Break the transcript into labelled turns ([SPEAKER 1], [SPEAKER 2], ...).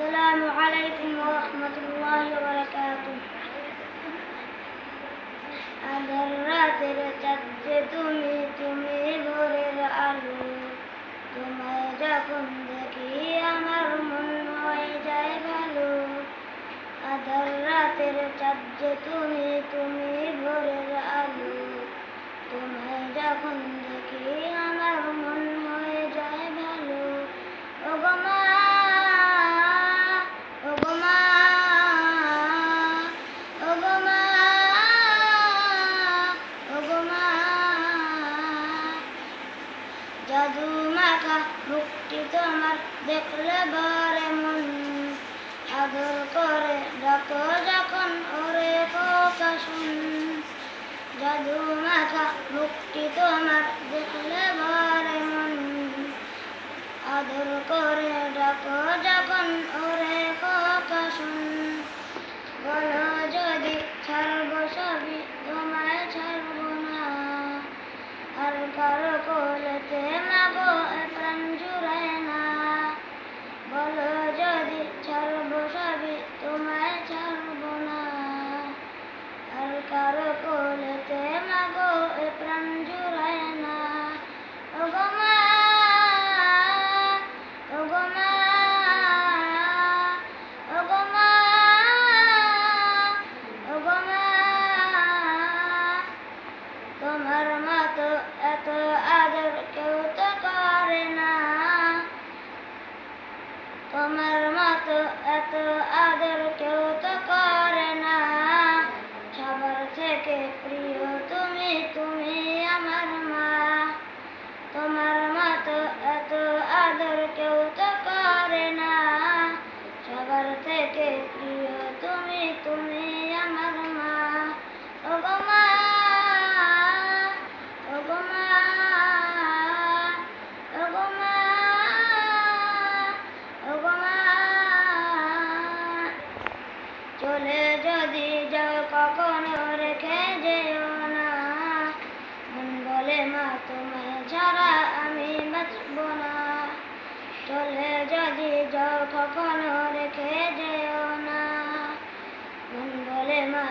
[SPEAKER 1] السلام عليكم ورحمة الله وبركاته আগের রাতের চাঁদে তুমি তুমি ভোরের আলো তোমায় যখন দেখি আমার মন হয়ে যায় ভালো আধার রাতের চাঁদে তুমি তুমি ভোরের আলো জাদু মাখা, মুক্তি তোমার দেখলে বারে মন। আদর করে ডাকো যখন ওরে কথা শুন। জাদু মাখা, মুক্তি তোমার দেখলে বারে মন। আদর করে ডাকো যখন ওরে তোমার মতো এত আদর কেউ চলে যদি যাও, কখনো রেখে যেও না। মন বলে মা, তোমায় ছাড়া আমি বাঁচব না। চলে যদি যাও, কখনো রেখে যেও না। মন বলে মা